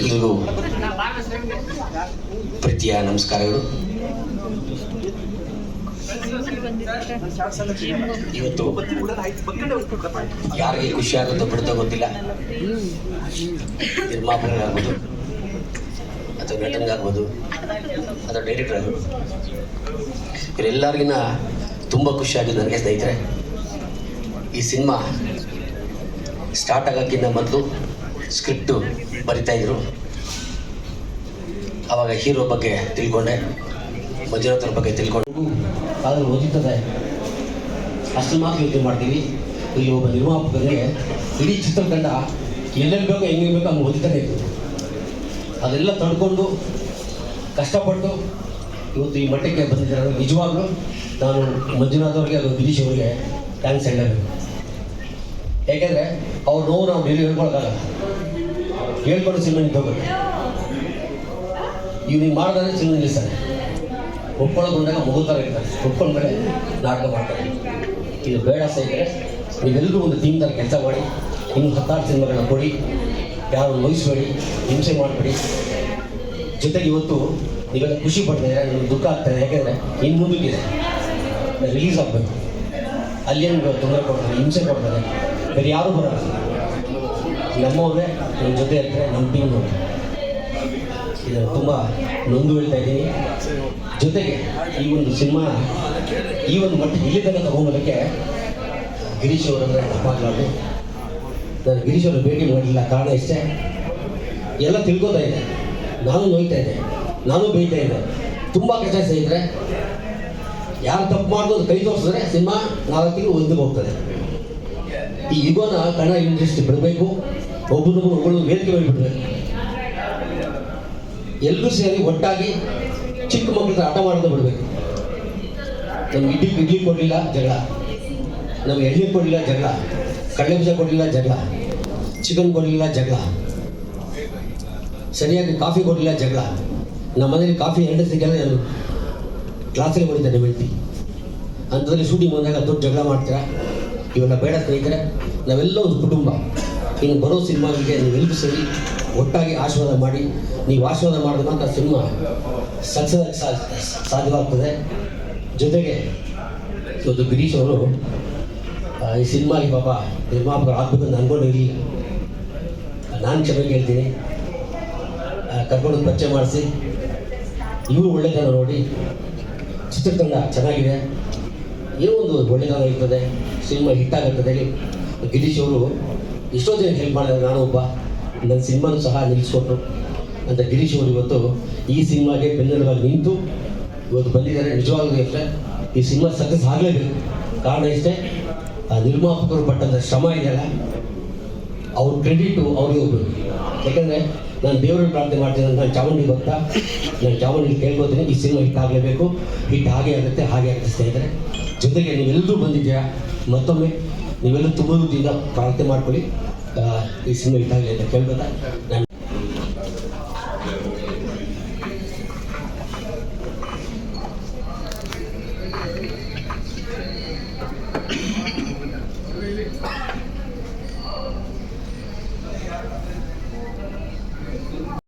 ಎಲ್ರಿಗೂ ಪ್ರೀತಿಯ ನಮಸ್ಕಾರಗಳು. ಇವತ್ತು ಯಾರಿಗೆ ಖುಷಿ ಆಗುತ್ತೋ ಬಿಡುತ್ತೋ ಗೊತ್ತಿಲ್ಲ. ನಿರ್ಮಾಪಕರಾಗ್ಬೋದು ಅಥವಾ ನಟನಿಗಾಗ್ಬೋದು ಅಥವಾ ಡೈರೆಕ್ಟರ್ ಆಗ್ಬೋದು ಇವರೆಲ್ಲರಿಗಿನ ತುಂಬ ಖುಷಿಯಾಗಿದೆ ನನಗೆ ಸ್ನೇಹಿತರೆ. ಈ ಸಿನಿಮಾ ಸ್ಟಾರ್ಟ್ ಆಗೋಕ್ಕಿಂತ ಮೊದಲು ಸ್ಕ್ರಿಪ್ಟು ಬರಿತಾಯಿದ್ರು ಆವಾಗ ಹೀರೋ ಬಗ್ಗೆ ತಿಳ್ಕೊಂಡೆ ಮಂಜುನಾಥ್ ಅವ್ರ ಬಗ್ಗೆ ತಿಳ್ಕೊಂಡು. ಆದರೂ ಓದುತ್ತದೆ ಅಷ್ಟು ಮಾತ್ರ ಯೋಚನೆ ಮಾಡ್ತೀವಿ. ಇಲ್ಲಿ ಒಬ್ಬ ನಿರ್ಮಾಪಕರಿಗೆ ಇಡೀ ಚಿತ್ರತಂಡ ಎಲ್ಲೆಲ್ಲಿ ಬೇಕೋ ಹೆಂಗೆ ಬೇಕೋ ಹಂಗೆ ಓದುತ್ತಾನೆ ಇತ್ತು ಅದೆಲ್ಲ ತಡ್ಕೊಂಡು ಕಷ್ಟಪಟ್ಟು ಇವತ್ತು ಈ ಮಟ್ಟಕ್ಕೆ ಬಂದಿದ್ದಾರೆ. ನಿಜವಾಗ್ಲೂ ನಾನು ಮಂಜುನಾಥ್ ಅವ್ರಿಗೆ ಅದು ಗಿರೀಶ್ ಅವರಿಗೆ ಥ್ಯಾಂಕ್ಸ್ ಹೇಳಬೇಕು. ಯಾಕೆಂದರೆ ಅವ್ರ ನೋವು ನಾವು ಡೈಲಿ ಹೇಳ್ಕೊಳಕ್ಕಾಗಲ್ಲ. ಹೇಳ್ಕೊಂಡು ಸಿನಿಮಾ ನಿಂತೋಗುತ್ತೆ ಇವ್ನಿಗೆ ಮಾಡಿದ್ರೆ ಸಿನಿಮಾ ನಿಲ್ಲಿಸ್ತಾನೆ ಒಪ್ಕೊಳ್ಳೋದು ಬಂದಾಗ ಮಗು ಥರ ಇರ್ತಾರೆ ಒಪ್ಕೊಂಡ್ಮೇಲೆ ನಾಟಕ ಮಾಡ್ತಾರೆ. ಇದು ಬೇಡ ಸ್ನೇಹಿತರೆ ನೀವೆಲ್ಲರೂ ಒಂದು ಟೀಮ್ ಥರ ಕೆಲಸ ಮಾಡಿ, ಇನ್ನು ಹತ್ತಾರು ಸಿನಿಮಾಗಳನ್ನ ಕೊಡಿ, ಯಾರು ವಹಿಸ್ಬೇಡಿ ಹಿಂಸೆ ಮಾಡಬೇಡಿ. ಜೊತೆಗೆ ಇವತ್ತು ನೀವೆಲ್ಲ ಖುಷಿ ಪಡ್ತಿದ್ರೆ ನಿಮಗೆ ದುಃಖ ಆಗ್ತದೆ ಯಾಕೆಂದರೆ ಇನ್ನು ಮುಂದಕ್ಕಿದೆ. ರಿಲೀಸ್ ಆಗಬೇಕು. ಏನು ತೊಂದರೆ ಕೊಡ್ತಾರೆ, ಹಿಂಸೆ ಕೊಡ್ತಾರೆ. ಬೇರೆ ಯಾರೂ ಬರಲ್ಲ. ನಮ್ಮವ್ರೆ ನಮ್ಮ ಜೊತೆ ಇರ್ತಾರೆ ನಮ್ಮ ಟೀಮ್ ಇದು ತುಂಬ ನೊಂದು ಹೇಳ್ತಾ ಇದ್ದೀನಿ. ಜೊತೆಗೆ ಈ ಒಂದು ಸಿನಿಮಾ, ಈ ಒಂದು ಮಟ್ಟ ಇಲ್ಲಿ ತನಕ ತಗೊಂಬರೋಕ್ಕೆ ಗಿರೀಶ್ ಅವರಂದ್ರೆ ತಪ್ಪಾಗಲಾರ್ದು. ನಾನು ಗಿರೀಶ್ ಅವರು ಭೇಟಿ ಮಾಡಲಿಲ್ಲ, ಕಾರಣ ಇಷ್ಟೇ. ಎಲ್ಲ ತಿಳ್ಕೊತಾ ಇದೆ ನಾನು ನೋಯ್ತಾ ಇದ್ದೆ. ನಾನು ಬೇಯ್ತಾ ಇದ್ದೆ. ತುಂಬ ಕಷ್ಟ ಸ್ನೇಹಿತರೆ. ಯಾರು ತಪ್ಪು ಮಾಡೋದು ಕೈ ತೋರಿಸಿದ್ರೆ ಸಿನಿಮಾ ನಾಲ್ಕು ತಿಂಗಳು ಹೋಗ್ತದೆ. ಈ ಯುಗನ ಕನ್ನಡ ಇಂಡಸ್ಟ್ರಿ ಬಿಡಬೇಕು. ಒಬ್ಬರೊಬ್ಬರು ಒಬ್ಬರು ವೇದಿಕೆ ಹೋಗಿಬಿಟ್ರೆ ಎಲ್ಲರೂ ಸೇರಿ ಒಟ್ಟಾಗಿ ಚಿಕ್ಕ ಮಕ್ಕಳ ಆಟ ಮಾಡೋದು ಬಿಡಬೇಕು. ನಮ್ಗೆ ಇಡ್ಲಿ ಇಡ್ಲಿ ಕೊಡಲಿಲ್ಲ, ಜಗಳ. ನಮ್ಗೆ ಎಳ್ಳಿ ಕೊಡಲಿಲ್ಲ, ಜಗಳ. ಕಡಲೆ ಬೀಜ ಕೊಡಲಿಲ್ಲ, ಜಗಳ. ಚಿಕನ್ ಕೊಡಲಿಲ್ಲ, ಜಗಳ. ಸರಿಯಾಗಿ ಕಾಫಿ ಕೊಡಲಿಲ್ಲ, ಜಗಳ. ನಮ್ಮ ಮನೇಲಿ ಕಾಫಿ ಎರಡು ಸಿಗಲ್ಲ ನಾನು ಕ್ಲಾಸಲ್ಲಿ ನಿಮ್ಮ ಬೆಳ್ತಿ ಅಂಥದ್ರಲ್ಲಿ ಶೂಟಿಂಗ್ ಬಂದಾಗ ದೊಡ್ಡ ಜಗಳ ಮಾಡ್ತೀರಾ? ಇವೆಲ್ಲ ಬೇಡ ಸ್ನೇಹಿತರೆ ನಾವೆಲ್ಲ ಒಂದು ಕುಟುಂಬ. ಇನ್ನು ಬರೋ ಸಿನಿಮಾಗಳಿಗೆ ನೀವೆಲ್ಲರೂ ಸೇರಿ ಒಟ್ಟಾಗಿ ಆಶೀರ್ವಾದ ಮಾಡಿ, ನೀವು ಆಶೀರ್ವಾದ ಮಾಡಿದ ಮಾತ್ರ ಸಿನಿಮಾ ಸಕ್ಸಸ್ ಸಾಧ್ಯವಾಗ್ತದೆ. ಜೊತೆಗೆ ಇವತ್ತು ಗಿರೀಶ್ ಅವರು ಈ ಸಿನಿಮಾಗೆ ಪಾಪ ನಿರ್ಮಾಪಕರು ಆಗ್ಬೇಕು ಅಂತ ಅನ್ಕೊಂಡಿರಲಿಲ್ಲ ನಾನು ಚೆನ್ನಾಗಿ ಹೇಳ್ತೀನಿ. ಕರ್ಕೊಂಡು ಪರಿಚಯ ಮಾಡಿಸಿ. ಇವರು ಒಳ್ಳೆತನ ನೋಡಿ, ಚಿತ್ರತಂಡ ಚೆನ್ನಾಗಿದೆ. ಏನೋ ಒಂದು ಒಳ್ಳೆತನ ಹಿಟ್ ಆಗುತ್ತೆ ಹೇಳಿ ಗಿರೀಶ್ ಅವರು ಎಷ್ಟೋ ಜನ ಹೆಲ್ಪ್ ಮಾಡಿದ್ರು ನಾನು ಒಬ್ಬ. ನನ್ನ ಸಿನಿಮಾನು ಸಹ ನಿಲ್ಲಿಸ್ಕೊಟ್ರು. ಅಂತ ಗಿರೀಶ್ ಅವರು ಇವತ್ತು ಈ ಸಿನಿಮಾಗೆ ಬೆನ್ನೆಲುಬಾಗಿ ನಿಂತು ಇವತ್ತು ಬಂದಿದ್ದಾರೆ. ನಿಜವಾಗ್ಲೂ ಇರ್ತದೆ ಈ ಸಿನಿಮಾ ಸಕ್ಸಸ್ ಆಗಲೇಬೇಕು. ಕಾರಣ ಇಷ್ಟೇ, ಆ ನಿರ್ಮಾಪಕರು ಪಟ್ಟಂಥ ಶ್ರಮ ಇದೆಯಲ್ಲ, ಅವ್ರ ಕ್ರೆಡಿಟು ಅವ್ರಿಗೆ ಹೋಗ್ಬೇಕು. ಯಾಕಂದರೆ ನಾನು ದೇವರನ್ನು ಪ್ರಾರ್ಥನೆ ಮಾಡ್ತೀನಿ ನಾನು ಚಾಮುಂಡಿ ಭಕ್ತ ನಾನು ಚಾಮುಂಡಿ ಕೇಳ್ಕೊತೀನಿ, ಈ ಸಿನಿಮಾ ಹಿಟ್ ಆಗಲೇಬೇಕು. ಹಿಟ್ ಹಾಗೆ ಆಗುತ್ತೆ ಹಾಗೆ ಆಗುತ್ತೆ ಸ್ನೇಹಿತರೆ. ಜೊತೆಗೆ ನೀವೆಲ್ಲರೂ ಬಂದಿದ್ದೀರಾ? ಮತ್ತೊಮ್ಮೆ ನೀವೆಲ್ಲರೂ ತುಂಬ ಪ್ರಾರ್ಥನೆ ಮಾಡ್ಕೊಳ್ಳಿ. ಈ ಸಿನಿಮಾ ಹಿಟ್ ಆಗಲಿ ಅಂತ ಕೇಳ್ಬೋದಾ